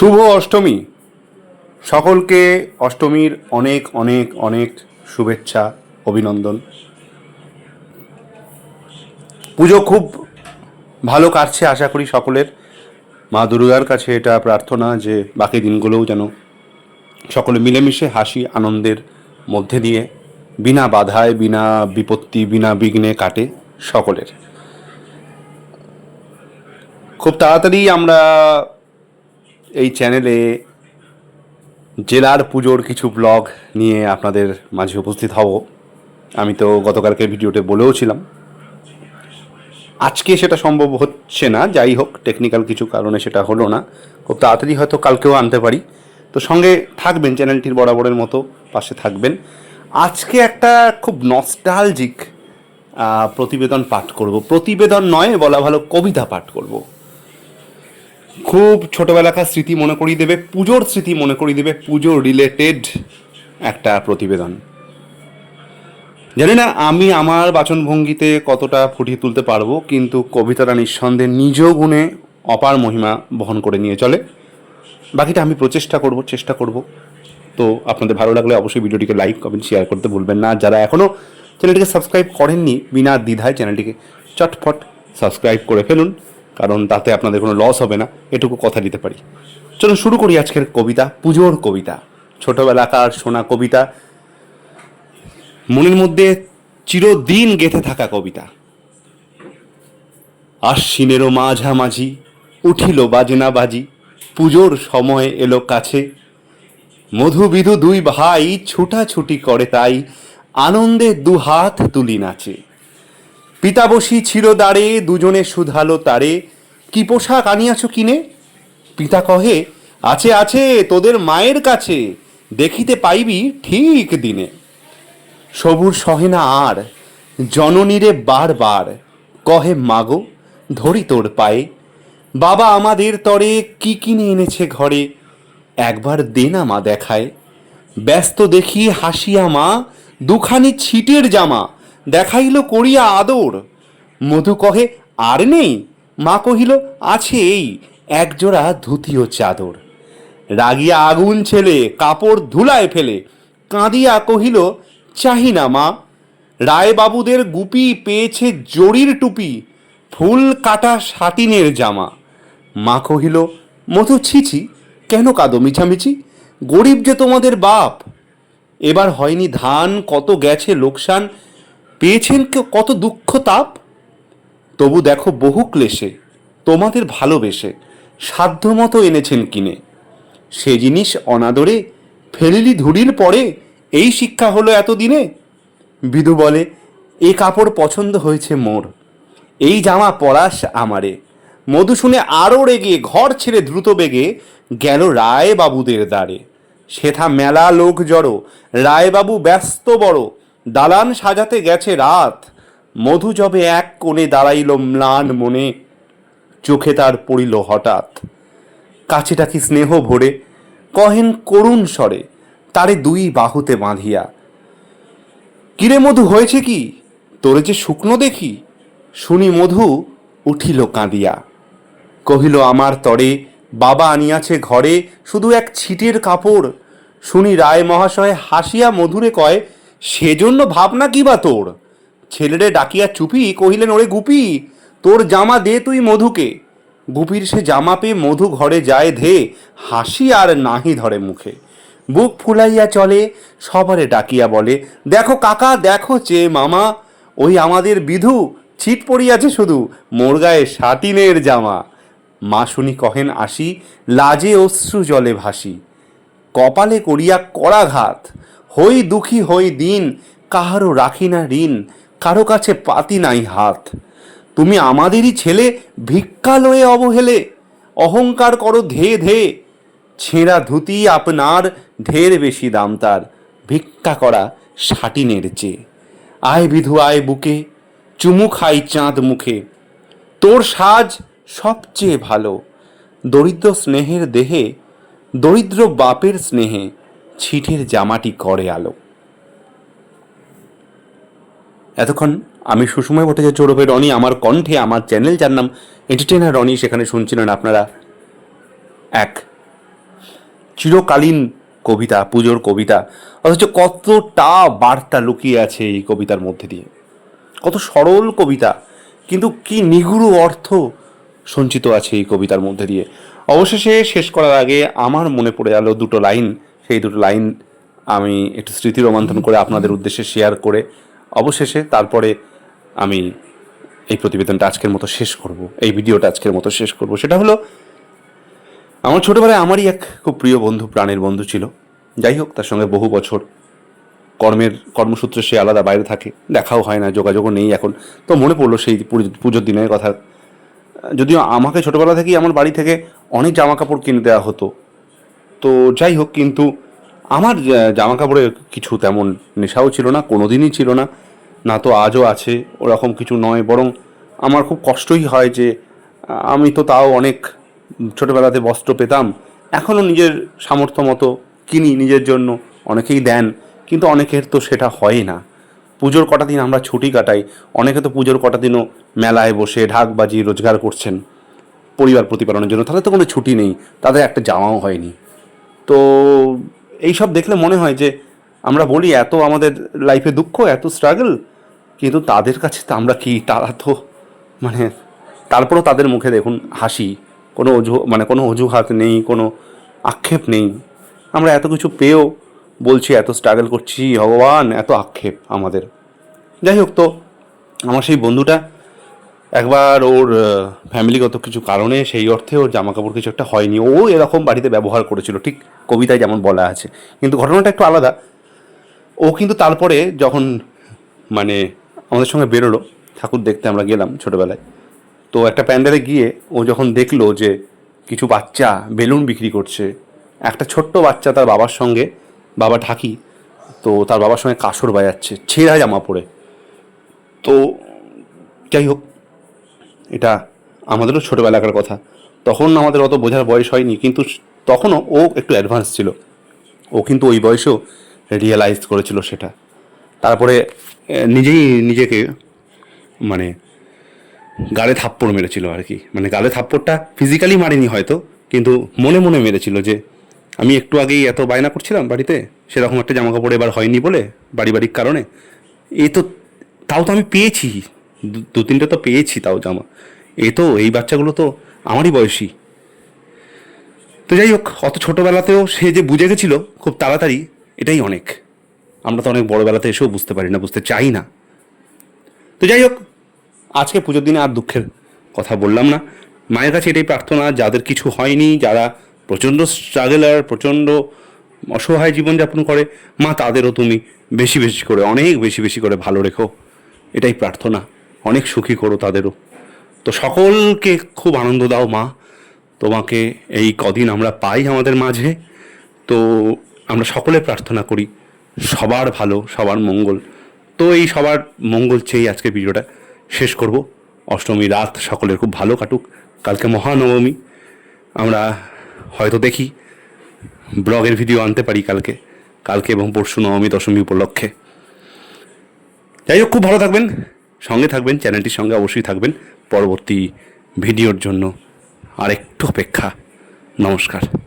শুভ অষ্টমী। সকলকে অষ্টমীর অনেক অনেক অনেক শুভেচ্ছা, অভিনন্দন। পুজো খুব ভালো কাটছে আশা করি সকলের। মা দুর্গার কাছে এটা প্রার্থনা যে বাকি দিনগুলোও যেন সকলে মিলেমিশে হাসি, আনন্দের মধ্যে দিয়ে বিনা বাধায়, বিনা বিপত্তি, বিনা বিঘ্নে কাটে সকলের। খুব তাড়াতাড়ি আমরা এই চ্যানেলে জেলার পুজোর কিছু ব্লগ নিয়ে আপনাদের মাঝে উপস্থিত হব। আমি তো গতকালকে ভিডিওতে বলেওছিলাম আজকে সেটা সম্ভব হচ্ছে না, যাই হোক টেকনিক্যাল কিছু কারণে সেটা হলো না। খুব তাড়াতাড়ি হয়তো কালকেও আনতে পারি। তো সঙ্গে থাকবেন চ্যানেলটির বরাবরের মতো পাশে থাকবেন। আজকে একটা খুব নস্টালজিক প্রতিবেদন পাঠ করব। প্রতিবেদন নয়, বলা ভালো কবিতা পাঠ করব। খুব ছোটোবেলাকার স্মৃতি মনে করিয়ে দেবে, পুজোর স্মৃতি মনে করিয়ে দেবে, পুজো রিলেটেড একটা প্রতিবেদন। জানি না আমি আমার বাচনভঙ্গিতে কতটা ফুটিয়ে তুলতে পারব, কিন্তু কবিতাটা নিঃসন্দেহে নিজ গুণে অপার মহিমা বহন করে নিয়ে চলে। বাকিটা আমি প্রচেষ্টা করব, চেষ্টা করব। তো আপনাদের ভালো লাগলে অবশ্যই ভিডিওটিকে লাইক, কমেন্ট শেয়ার করতে ভুলবেন না। যারা এখনও চ্যানেলটিকে সাবস্ক্রাইব করেননি, বিনা দ্বিধায় চ্যানেলটিকে চটফট সাবস্ক্রাইব করে ফেলুন। কারণ তাতে আপনাদের কোনো লস হবে না, এটুকু কথা দিতে পারি। চলুন শুরু করি আজকের কবিতা, পুজোর কবিতা। ছোটবেলাকার শোনা কবিতা, মনের মধ্যে চিরদিন গেঁথে থাকা কবিতা। আশ্বিনেরও মাঝামাঝি, উঠিল বাজনা বাজি পুজোর সময় এলো কাছে। মধুবিধু দুই ভাই ছুটাছুটি করে তাই, আনন্দে দুহাত তুলি নাচে। পিতাবসী ছিল দাঁড়ে দুজনে শুধালো তারে। কি পোশাক আনিয়াছ কিনে? পিতা কহে, আছে আছে, তোদের মায়ের কাছে। দেখিতে পাইবি ঠিক দিনে। সবুর সহে না আর, জননীরে বারবার কহে, মাগো, ধরি তোর পায়ে। বাবা আমাদের তরে কি কিনে এনেছে ঘরে? একবার দে না মা দেখায়। ব্যস্ত দেখি হাসিয়া মা, দুখানি ছিটের জামা। দেখাইল করিয়া আদর। মধু কহে, আর নেই? মা কহিল, আছে এই, একজোড়া ধুতি ও চাদর। রাগিয়া আগুন ছেলে কাপড় ধুলায় ফেলে, কাঁদিয়া কহিল, চাহি না মা, রায়বাবুদের গুপি পেয়েছে জরির টুপি, ফুল কাটা সাটিনের জামা। মা কহিল, মধু ছিছি কেন কাঁদো মিছামিছি? গরিব যে তোমাদের বাপ। এবার হয়নি ধান, কত গেছে লোকসান পেয়েছেন কত দুঃখ তাপ? তবু দেখো বহু ক্লেশে, তোমাদের ভালোবেসে, সাধ্যমতো এনেছেন কিনে। সে জিনিস অনাদরে ফেলিলি ধুলির পরে এই শিক্ষা হলো এতদিনে? বিধু বলে, এ কাপড় পছন্দ হয়েছে মোর। এই জামা পরাস আমারে। মধু শুনে আরও রেগে, ঘর ছেড়ে দ্রুত বেগে গেল রায় বাবুদের দ্বারে। সেথা মেলা লোক জড়ো, রায়বাবু ব্যস্ত বড় দালান সাজাতে গেছে রাত। মধু যবে এক কোণে দাঁড়াইল ম্লান মনে, চোখে তার পড়িল হঠাৎ। কাছে ডাকি স্নেহ ভরে, কহেন করুণ স্বরে, তারে দুই বাহুতে বাঁধিয়া। কিরে মধু, হয়েছে কি? তোরে যে শুকনো দেখি, শুনি মধু উঠিল কাঁদিয়া। কহিল, আমার তরে বাবা আনিয়াছে ঘরে, শুধু এক ছিটের কাপড়। শুনি রায় মহাশয় হাসিয়া মধুরে কয় সেজন্য ভাবনা কি বা তোর? ছেলেরে ডাকিয়া চুপি কহিলেন, ওরে গুপি, তোর জামা দে তুই মধুকে। গুপির সে জামা পেয়ে মধু ঘরে যায় ধে, হাসি আর নাহি ধরে মুখে। বুক ফুলাইয়া চলে, সবারে ডাকিয়া বলে, দেখো কাকা, দেখো চে মামা, ওই আমাদের বিধু ছিট পড়িয়াছে শুধু, মোর গায়ে সাটিনের জামা। মা শুনি কহেন আসি, লাজে অশ্রু জলে ভাসি। কপালে করিয়া করাঘাত হই দুঃখী হই দিন, কাহারও রাখি না ঋণ, কারও কাছে পাতি নাই হাত। তুমি আমাদেরই ছেলে, ভিক্ষা লয়ে অবহেলে, অহংকার করো ধে ধে, ছেঁড়া ধুতি আপনার ঢের বেশি দাম তার, ভিক্ষা করা সাটিনের চেয়ে। আয় বিধু, আয় বুকে, চুমু খাই চাঁদ মুখে। তোর সাজ সবচেয়ে ভালো, দরিদ্র স্নেহের দেহে, দরিদ্র বাপের স্নেহে ছিটের জামাটি করে আলো। এতক্ষণ আমি সুসময় ভট্টাচার্য চৌরভে রনি, আমার কণ্ঠে, আমার চ্যানেল যার নাম এন্টারটেনার রনি, সেখানে শুনছিলেন আপনারা এক চিরকালীন কবিতা, পুজোর কবিতা। অথচ কতটা বার্তা লুকিয়ে আছে এই কবিতার মধ্যে দিয়ে। কত সরল কবিতা, কিন্তু কি নিগুড় অর্থ সঞ্চিত আছে এই কবিতার মধ্যে দিয়ে। অবশেষে শেষ করার আগে আমার মনে পড়ে গেল দুটো লাইন। সেই দুটো লাইন আমি একটু স্মৃতি রোমন্থন করে আপনাদের উদ্দেশ্যে শেয়ার করে অবশেষে তারপরে আমি এই প্রতিবেদনটা আজকের মতো শেষ করব, এই ভিডিওটা আজকের মতো শেষ করব। সেটা হলো, আমার ছোটোবেলায় আমারই এক খুব প্রিয় বন্ধু, প্রাণের বন্ধু ছিল। যাই হোক, তার সঙ্গে বহু বছর কর্মের কর্মসূত্রে সে আলাদা বাইরে থাকে, দেখাও হয় না, যোগাযোগও নেই এখন। তো মনে পড়ল সেই পুজো- পুজোর দিনের কথা। যদিও আমাকে ছোটোবেলা থেকেই আমার বাড়ি থেকে অনেক জামা কাপড় কিনে দেওয়া হতো তো যাই হোক, কিন্তু আমার জামা কাপড়ে কিছু তেমন নেশাও ছিল না কোনো দিনই ছিল না। না তো আজও আছে, ওরকম কিছু নয়, বরং আমার খুব কষ্টই হয় যে আমি তো তাও অনেক ছোটোবেলাতে বস্ত্র পেতাম, এখনও নিজের সামর্থ্য মতো কিনি নিজের জন্য, অনেকেই দেন, কিন্তু অনেকের তো সেটা হয় না। পুজোর কটা দিন আমরা ছুটি কাটাই, অনেকে তো পুজোর কটা দিনও মেলায় বসে ঢাক বাজি রোজগার করছেন, পরিবার প্রতিপালনের জন্য, তাদের তো কোনো ছুটি নেই, তাদের একটা জামাও হয়নি। তো এই সব দেখলে মনে হয় যে আমরা বলি এত আমাদের লাইফে দুঃখ, এত স্ট্রাগল কিন্তু তাদের কাছে তো আমরা কি? তারা তো মানে তারপরেও তাদের মুখে দেখুন হাসি, কোনো অজু মানে কোনো অজুহাত নেই, কোনো আক্ষেপ নেই। আমরা এত কিছু পেয়েও বলছি, এত স্ট্রাগল করছি ভগবান, এত আক্ষেপ আমাদের। যাই হোক তো, আমার সেই বন্ধুটা একবার ওর ফ্যামিলিগত কিছু কারণে সেই অর্থে ওর জামা কাপড় কিছু একটা হয়নি। ও এরকম বাড়িতে ব্যবহার করেছিল, ঠিক কবিতায় যেমন বলা আছে। কিন্তু ঘটনাটা একটু আলাদা। ও কিন্তু তারপরে যখন মানে আমাদের সঙ্গে বেরোলো, ঠাকুর দেখতে আমরা গেলাম ছোটোবেলায়, তো একটা প্যান্ডেলে গিয়ে ও যখন দেখল যে কিছু বাচ্চা বেলুন বিক্রি করছে, একটা ছোট্ট বাচ্চা তার বাবার সঙ্গে, বাবা ঢাকি, তো তার বাবার সঙ্গে কাসর বাজাচ্ছে, ছেঁড়া জামা পরে। তো যাই হোক এটা আমাদেরও ছোটোবেলাকার কথা। তখন আমাদের অত বোঝার বয়স হয়নি, কিন্তু তখনও ও একটু অ্যাডভান্স ছিল। ও কিন্তু ওই বয়সেও রিয়েলাইজ করেছিল সেটা। তারপরে নিজেই নিজেকে মানে গালে থাপ্পড় মেরেছিল আর কি। মানে গালে থাপ্পড়টা ফিজিক্যালি মারেনি হয়তো, কিন্তু মনে মনে মেরেছিল যে, আমি একটু আগেই এত বায়না করছিলাম বাড়িতে, সেরকম একটা জামা কাপড় এবার হয়নি বলে বাড়ি বাড়ির কারণে। এ তো, তাও তো আমি পেয়েছি। দু- তিনটে তো পেয়েছি তাও জামা। এ তো, এই বাচ্চাগুলো তো আমারই বয়সী। তো যাই হোক, অত ছোটোবেলাতেও সে যে বুঝে গেছিল খুব তাড়াতাড়ি, এটাই অনেক। আমরা তো অনেক বড়োবেলাতে এসেও বুঝতে পারি না, বুঝতে চাই না। তো যাই হোক, আজকে পুজোর দিনে আর দুঃখের কথা বললাম না। মায়ের কাছে এটাই প্রার্থনা, যাদের কিছু হয়নি, যারা প্রচণ্ড স্ট্রাগলার, প্রচণ্ড অসহায় জীবনযাপন করে, মা তাদেরও তুমি বেশি বেশি করে, অনেক বেশি বেশি করে ভালো রেখো। এটাই প্রার্থনা। অনেক সুখী করো তাদেরও। তো সকলকে খুব আনন্দ দাও মা। তোমাকে এই কদিন আমরা পাই আমাদের মাঝে। তো আমরা সকলে প্রার্থনা করি, সবার ভালো, সবার মঙ্গল। তো এই সবার মঙ্গল চেয়ে আজকে ভিডিওটা শেষ করব। অষ্টমী রাত সকলের খুব ভালো কাটুক। কালকে মহানবমী। আমরা হয়তো দেখি, ব্লগের ভিডিও আনতে পারি কালকে। কালকে এবং পরশু নবমী, দশমী উপলক্ষে। যাই হোক, খুব ভালো থাকবেন। সঙ্গে থাকবেন চ্যানেলটির সঙ্গে অবশ্যই থাকবেন। পরবর্তী ভিডিওর জন্য আরেকটু অপেক্ষা। নমস্কার।